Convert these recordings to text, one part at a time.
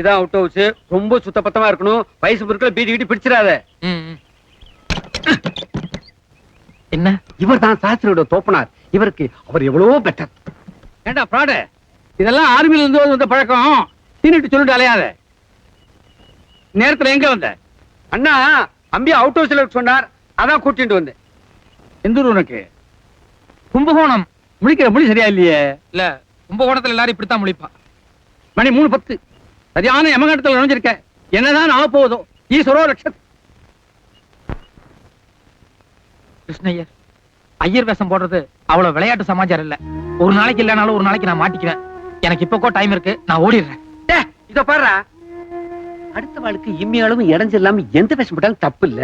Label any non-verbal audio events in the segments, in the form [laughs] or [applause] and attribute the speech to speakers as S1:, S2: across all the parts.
S1: இதான் out house ரொம்ப சுத்தபத்தமா இருக்கணும். வயசு பொருட்களை பீடி கீட்டி பிடிச்சிடாத.
S2: என்ன?
S1: இவர் தான் சாஸ்திரியோட தோப்பனார். இவருக்கு அவர் எவ்வளவோ பெட்டர் ஏண்டா ப்ராடு இதெல்லாம் ஆர்மியில இருந்து வந்த பழக்கம். தீனிட்டு சொல்லிட்டு அலையாத. நேரத்துல எங்க வந்த? அண்ணா அம்பி அவுட் ஹவுஸ்ல சொன்னார். அதான் கூட்டிட்டு வந்தேன். எந்த ஊர் உனக்கு?
S2: கும்பகோணம்.
S1: முழிக்கிற மொழி சரியா இல்லையே?
S2: இல்ல கும்பகோணத்துல எல்லாரும் இப்படித்தான் முழிப்பா
S1: மணி மூணு பத்து. சரியான யமகண்டத்தில் நுழைஞ்சிருக்க. என்னதான் ஆக போகுதோ ஈஸ்வரோ லட்சம்
S2: கிருஷ்ணய்யர் ஐயர் வேஷம் போடுறது அவ்வளவு விளையாட்டு சமாச்சாரம் இல்ல. ஒரு நாளைக்கு இல்லைனாலும் ஒரு நாளைக்கு நான் மாட்டிக்குவேன். எனக்கு இப்போக்கோ டைம் இருக்கு நான் ஓடிடுறேன்.
S1: இத பாரு அடுத்த வாழ்க்கை இம்மி அளவு இடைஞ்சு இல்லாம எந்த வேஷம் போட்டாலும் தப்பு இல்ல.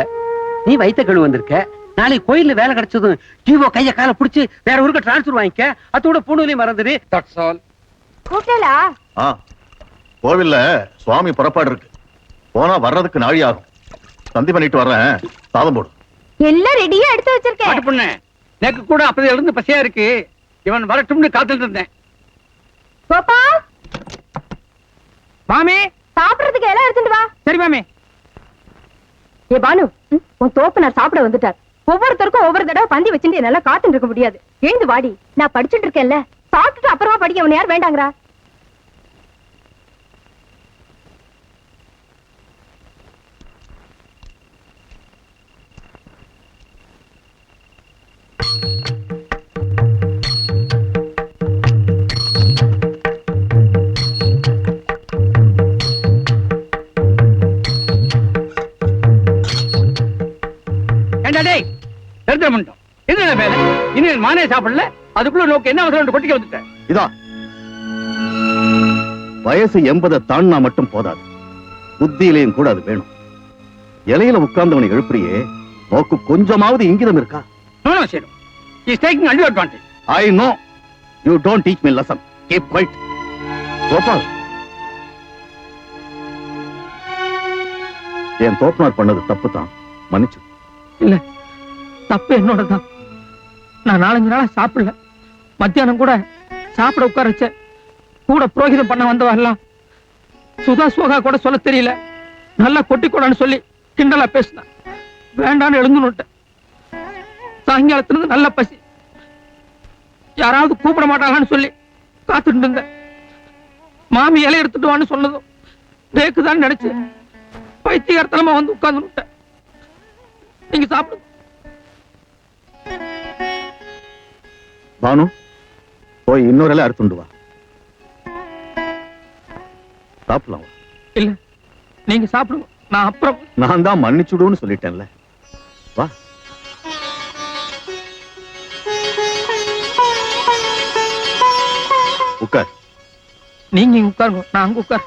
S1: நீ வைத்த கழு வந்திருக்க. நாளைக்கு கோயில்ல வேலை கிடைச்சதும் ஜீவோ கைய கால புடிச்சு வேற ஊருக்கு டிரான்ஸ்பர் வாங்கிக்க. அதோட பூணுலையும் மறந்துடு. தட்ஸ் ஆல்
S3: கூப்பிட்டலா
S4: ஆ. கோவில்ல சுவாமி புறப்பாடு இருக்கு. போனா வர்றதுக்கு நாழி ஆகும். சந்தி பண்ணிட்டு வர்றேன். சாதம் போடு.
S3: எல்லாம் ரெடியா எடுத்து வச்சிருக்கேன்.
S1: பொண்ணு. எனக்கு கூட அப்படி இருந்து பசியா இருக்கு. இவன் வரட்டும்னு காத்துட்டு இருந்தேன்.
S3: கோபால்
S2: மாமி?
S3: சாப்பிடுறதுக்கு எல்லாம் எடுத்துட்டு வா.
S2: சரி மாமி.
S3: ஏ பானு. உன் தோப்பனார் சாப்பிட வந்துட்டார். ஒவ்வொருத்தருக்கும் ஒவ்வொரு தடவை பந்தி வச்சுட்டு என்னால காத்துட்டு இருக்க முடியாது. எழுந்து வாடி. நான் படிச்சுட்டு இருக்கேன்ல. சாப்பிட்டுட்டு அப்புறமா படிக்க அவன் யார் வேண்டாங்கிறா?
S1: டேய் பண்ணிட்டோம். என்ன வேலை? இன்னும் மானே சாப்பிடல? அதுக்குள்ள நோக்கு என்ன அவசரம் கொட்டிக்க வந்துட்டேன்.
S4: இதா. வயசு எண்பதை தாண்டினா மட்டும் போதாது. புத்தியிலையும் கூட அது வேணும். இலையில உட்கார்ந்தவனை எழுப்புறியே நோக்கு கொஞ்சமாவது இங்கிதம் இருக்கா?
S1: சேடும் is taking advantage
S4: I know you don't teach me lesson keep quiet Gopal. என் தோப்பனார் பண்ணது தப்பு தான் மன்னிச்சு
S2: இல்ல. தப்பு என்னோட தான் நான் நாலஞ்சு நாளா சாப்பிடல. மத்தியானம் கூட சாப்பிட உட்கார வச்ச கூட புரோகிதம் பண்ண வந்தவரெல்லாம் சுதா சோகா கூட சொல்ல தெரியல. நல்லா கொட்டி கூடான்னு சொல்லி கிண்டலா பேசினான் வேண்டான்னு எழுந்துனுட்டேன் சாயங்காலத்திலிருந்து நல்ல பசி. யாராவது கூப்பிட மாட்டாங்கன்னு சொல்லி காத்துட்டு இருந்தேன். மாமி இலை எடுத்துட்டு வான்னு சொன்னதும் பேக்குதான் நினைச்சு பைத்தியகாரத்தனமா வந்து உட்கார்ந்துட்டேன் நீங்க சாப்பிடுங்க.
S4: பானு போய் இன்னொரு இலை அறுத்துண்டு வா. சாப்பிடலாம்.
S2: இல்ல நீங்க சாப்பிடுங்க. நான் அப்புறம்
S4: நான் தான் மன்னிச்சுடுன்னு சொல்லிட்டேன்ல. வா. உட்கார்.
S2: நீங்க இங்க உட்காருங்க. நான் அங்க உட்கார்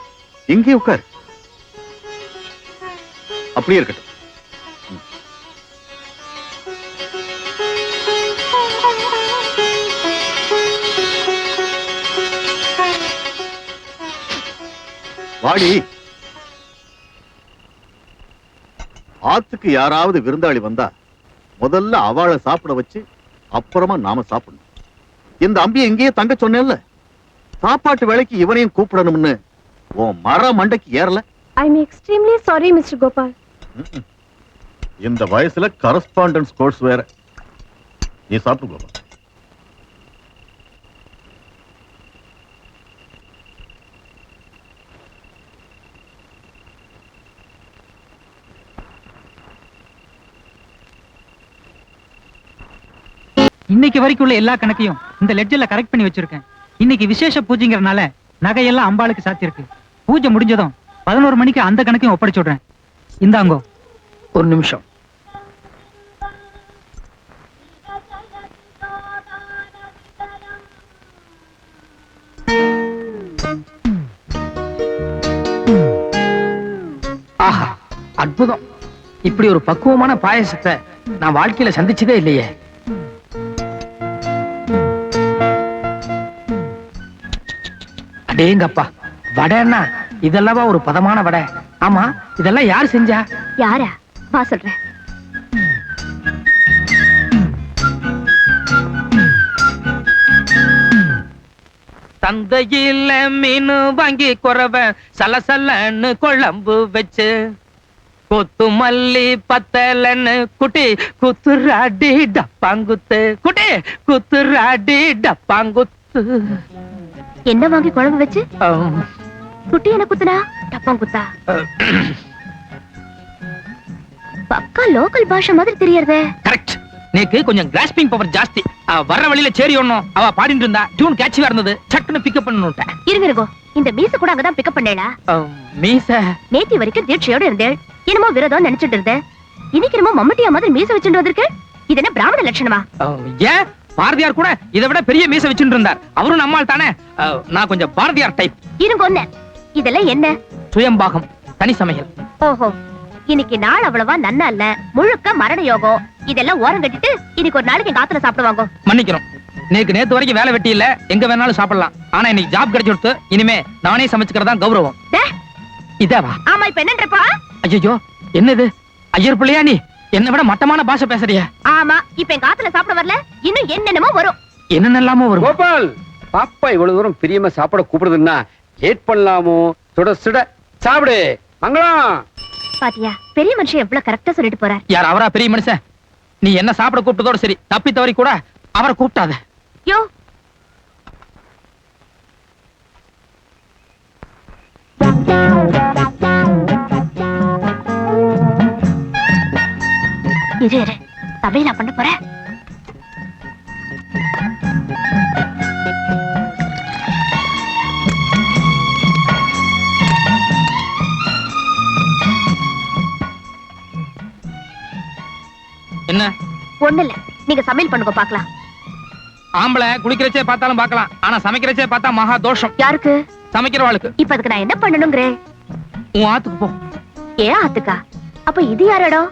S4: இங்கே உட்கார். அப்படியே இருக்கட்டும். வாடி ஆத்துக்கு யாராவது விருந்தாளி வந்தா முதல்ல அவளை சாப்பிட வச்சு அப்புறமா நாம சாப்பிடணும். இந்த அம்பியை இங்கேயே தங்க சொன்னேன்ல. சாப்பாட்டு வேலைக்கு இவனையும் கூப்பிடணும்னு உன் மர மண்டைக்கு ஏறல.
S3: I am extremely sorry mister Gopal.
S4: இந்த வயசுல கரஸ்பாண்டன்ஸ் கோர்ஸ் வேற. நீ சாப்பிட்டு கோபா
S5: இன்னைக்கு வரைக்கும் உள்ள எல்லா கணக்கையும் இந்த லெட்ஜர்ல கரெக்ட் பண்ணி வச்சிருக்கேன். இன்னைக்கு விசேஷ பூஜைங்கிறனால நகையெல்லாம் அம்பாளுக்கு சாத்தியிருக்கு. பூஜை முடிஞ்சதும் பதினோரு மணிக்கு அந்த கணக்கையும் ஒப்படைச்சு விடுறேன் இந்தாங்கோ.
S2: ஒரு நிமிஷம். ஆஹா அற்புதம். இப்படி ஒரு பக்குவமான பாயசத்தை நான் வாழ்க்கையில சந்திச்சதே இல்லையே. அடேங்கப்பா வடைன்னா இதெல்லவா ஒரு பதமான வடை. ஆமா இதெல்லாம் யார் செஞ்சா?
S3: யாரா? வா சொல்றேன்.
S2: தந்தையில மீன் வாங்கி குறவ சலசலன்னு குழம்பு வச்சு கொத்து மல்லி பத்தலன்னு குட்டி குத்துராடி டப்பாங்குத்து. குட்டி குத்துராடி டப்பாங்குத்து.
S3: என்ன வாங்கி குழம்பு வச்சு. குட்டி என்ன குத்துனா? டப்பம் குத்தா? பக்கா லோக்கல் பாஷை மாதிரி தெரியறதே.
S2: கரெக்ட். நேக்கு கொஞ்சம் கிராஸ்பிங் பவர் ஜாஸ்தி. வர்ற வழியில சேரி ஒண்ணும் அவ பாடிட்டு இருந்தா டியூன் கேட்சியா இருந்தது. சட்டுன்னு பிக்கப் பண்ணணுட்டேன்
S3: இருங்க இருங்கோ. இந்த மீச கூட அங்கதான் பிக்கப் பண்ணேளா?
S2: மீச.
S3: நேத்தி வரைக்கும் தீட்சையோட இருந்தேள். என்னமோ விரதம் நினைச்சிட்டு இருந்தேன். இன்னைக்கு என்னமோ மம்மட்டியா மாதிரி மீச வச்சுட்டு வந்திருக்கேன் இது என்ன பிராமண லட்சணமா?
S2: ஏன்? பாரதியார் கூட இதை விட பெரிய மீச வச்சுட்டு இருந்தார். அவரும் நம்மால் தானே நான் கொஞ்சம் பாரதியார் டைப்
S3: இருங்க ஒண்ணு. இதெல்லாம் என்ன?
S2: சுயம்பாகம் தனி சமையல்.
S3: ஓஹோ. இன்னைக்கு நாள் அவ்வளவா நன்னா இல்ல. முழுக்க மரண யோகம். இதெல்லாம் ஓரம் கட்டிட்டு இன்னைக்கு ஒரு நாளைக்கு எங்க ஆத்துல சாப்பிடுவாங்க
S2: மன்னிக்கணும். நேக்கு நேத்து வரைக்கும் வேலை வெட்டி இல்ல. எங்க வேணாலும் சாப்பிடலாம். ஆனா இன்னைக்கு ஜாப் கிடைச்சு கொடுத்து இனிமே நானே சமைச்சுக்கிறதா கௌரவம். இதாவா?
S3: ஆமா இப்ப என்னன்றப்பா?
S2: ஐயோ என்னது? ஐயர் பிள்ளையா நீ? என்னை விட மட்டமான பாஷை பேசுறிய.
S3: ஆமா இப்ப எங்க ஆத்துல சாப்பிட வரல? இன்னும் என்னென்னமோ வரும்.
S2: என்னென்னலாமோ வரும்.
S1: கோபால் பாப்பா இவ்வளவு தூரம் பிரியமா சாப்பிட கூப்பிடுதுன்னா லேட் பண்ணலாமோ? சுட சுட சாப்பிடு. மங்களம்.
S3: பாத்தியா பெரிய மனுஷன் எவ்வளவு கரெக்டா சொல்லிட்டு போறார்.
S2: யார் அவரா பெரிய மனுஷன்? நீ என்ன சாப்பிட கூப்பிட்டதோட சரி தப்பி தவறி கூட அவரை கூப்பிட்டாத.
S3: யோ. இரு இரு சமையலா பண்ண போற?
S2: என்ன?
S3: ஒண்ணு இல்ல நீங்க சமையல் பண்ணுங்க பாக்கலாம்.
S2: ஆம்பளை குளிக்கிறச்சே பார்த்தாலும் பார்க்கலாம். ஆனா சமைக்கிறச்சே பார்த்தா மகா தோஷம்.
S3: யாருக்கு?
S2: சமைக்கிறவாளுக்கு.
S3: இப்ப அதுக்கு நான் என்ன பண்ணணுங்கிறேன்
S2: உன் ஆத்துக்கு போ.
S3: ஏன் ஆத்துக்கா? அப்ப இது யார் இடம்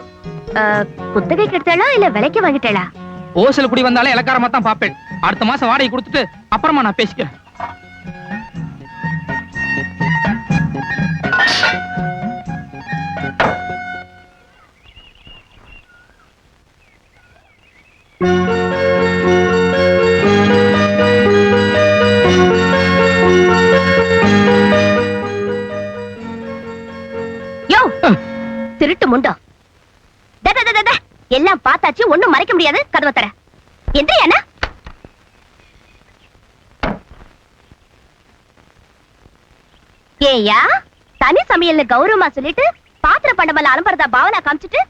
S3: அஹ், குத்தகைக்கு எடுத்தாளா இல்ல விலைக்கு வாங்கிட்டாளா?
S2: ஓசல் குடி வந்தாலே இலக்காரமா தான் பாப்பேன் அடுத்த மாசம் வாடகை கொடுத்துட்டு அப்புறமா நான் பேசிக்கிறேன்.
S3: யோ! திருட்டு முண்டோ. எல்லாம் பார்த்தாச்சு ஒண்ணும் மறைக்க முடியாது. கதவை தர. எந்திரியாண்ணா ஏயா தனி சமையல்னு கௌரவமா சொல்லிட்டு பாத்திர பண்டமல்ல அலம்பரதா பாவனா காமிச்சிட்டு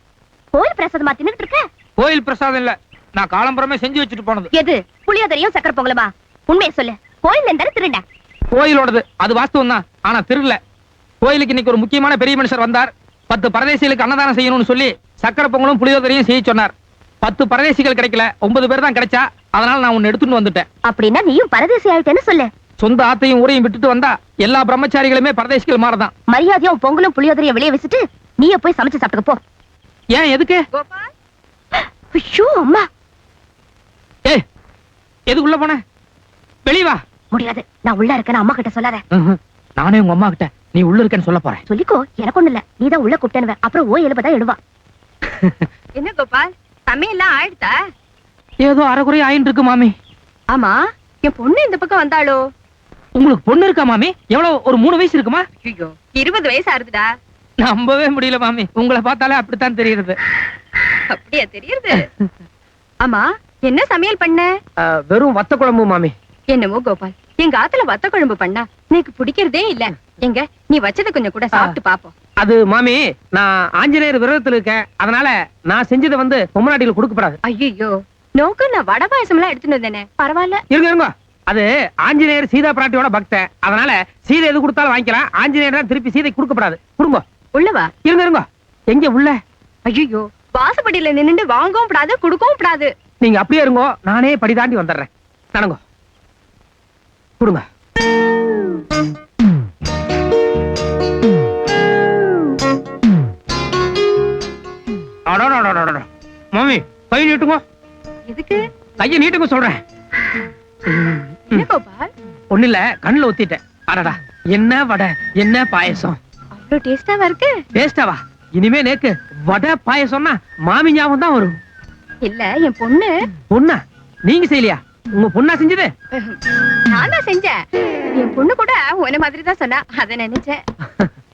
S3: கோயில் பிரசாதமா தின்னுட்டு இருக்க?
S2: கோயில் பிரசாதம் இல்ல. நான் காலம்பரமே செஞ்சு வச்சுட்டு போனது.
S3: எது? புளியோதரையும் சக்கர பொங்கலுமா? உண்மையை சொல்லு. கோயில் இருந்தாலும் திருண்ட
S2: கோயிலோடது அது வாஸ்தவம் தான் ஆனா திருடல. கோயிலுக்கு இன்னைக்கு ஒரு முக்கியமான பெரிய மனுஷர் வந்தார். பத்து பரதேசிகளுக்கு அன்னதானம் செய்யணும்னு சொல்லி சக்கரை பொங்கலும் புளியோதரையும் செய்ய சொன்னார். பத்து பரதேசிகள் கிடைக்கல ஒன்பது பேர் தான் கிடைச்சா அதனால நான் உன்னை எடுத்துட்டு வந்துட்டேன்.
S3: அப்படின்னா நீயும் பரதேசி ஆயிட்டேன்னு சொல்லு.
S2: சொந்த ஆத்தையும் ஊரையும் விட்டுட்டு வந்தா எல்லா பிரம்மச்சாரிகளுமே பரதேசிகள் மாறதான்.
S3: மரியாதையா உன் பொங்கலும் புளியோதரையும் வெளியே வச்சுட்டு நீயே போய் சமைச்சு சாப்பிட்டுக்க போ.
S2: ஏன் எதுக்கு?
S3: ஐயோ அம்மா.
S2: ஏய் எதுக்குள்ள போன? வெளிய வா.
S3: முடியாது. நான் உள்ள இருக்கேன்னு அம்மா கிட்ட சொல்லாத.
S2: நானே உங்க அம்மா கிட்ட. நீ உள்ள இருக்கேன்னு சொல்ல போறேன்.
S3: சொல்லிக்கோ எனக்கு ஒண்ணு இல்ல. நீதான் உள்ள கூப்பிட்டேனுவ அப்புறம் ஓ எழுபதா எழுவா.
S6: என்ன கோபால்? சமையல்லாம் ஆயிடுதா
S2: ஏதோ அரைக்குறை ஆயின்னு இருக்கு மாமி.
S6: ஆமா? என் பொண்ணு இந்த பக்கம் வந்தாளோ?
S2: உங்களுக்கு பொண்ணு இருக்கா மாமி? எவ்வளவு ஒரு மூணு வயசு இருக்குமா?
S6: ஐயோ இருபது வயசு ஆறுதுடா.
S2: நம்பவே முடியல மாமி. உங்களை பார்த்தாலே அப்படித்தான் தெரியுது
S6: அப்படியா தெரியுது ஆமா என்ன சமையல் பண்ண?
S2: வெறும் வத்த குழம்பு மாமி.
S6: என்னமோ கோபால். எங்க ஆத்துல வத்த குழம்பு பண்ணா எனக்கு பிடிக்கிறதே இல்ல. எங்க? நீ வச்சத கொஞ்சம் கூட சாப்பிட்டு பாப்போம்.
S2: அது மாமி நான் ஆஞ்சநேயர் விரதத்துல இருக்கேன். அதனால நான் செஞ்சதை வந்து பொம்மநாட்டிகள் கொடுக்கப்படாது.
S6: ஐயோ நோக்கு நான் வடை பாயசம் எல்லாம் எடுத்துட்டு வந்தேனே. பரவாயில்ல.
S2: இருங்க இருங்க. அது ஆஞ்சநேயர் சீதா பிராட்டியோட பக்தன். அதனால சீதை எது கொடுத்தாலும் வாங்கிக்கலாம். ஆஞ்சநேயர் தான் திருப்பி சீதை கொடுக்கப்படாது. கொடுங்க.
S6: உள்ளவா
S2: இருங்க இருங்க. எங்க உள்ள?
S6: ஐயோ வாசப்படியில நின்னுட்டு வாங்கவும் கூடாது கொடுக்கவும் கூடாது
S2: நீங்க அப்படியே இருங்கோ. நானே படி தாண்டி வந்துடுறேன். நடங்கோ. கொடுங்க. மாமி கை நீட்டுங்க.
S6: எதுக்கு?
S2: கையை நீட்டுங்க சொல்றேன். ஒண்ணு இல்ல கண்ணுல ஒத்திட்டேன் அடடா என்ன வடை என்ன பாயசம்?
S6: அவ்வளவு டேஸ்டாவா இருக்கு?
S2: டேஸ்டாவா? இனிமே நேக்கு வடை பாயசம்னா மாமி ஞாபகம் தான் வரும்.
S6: இல்ல என் பொண்ணு.
S2: பொண்ணா? நீங்க செய்யலையா? உங்க பொண்ணா செஞ்சது?
S6: நான் தான் செஞ்சேன். என் பொண்ணு கூட உன்ன மாதிரி தான் சொன்னா அத நினைச்சேன். [laughs]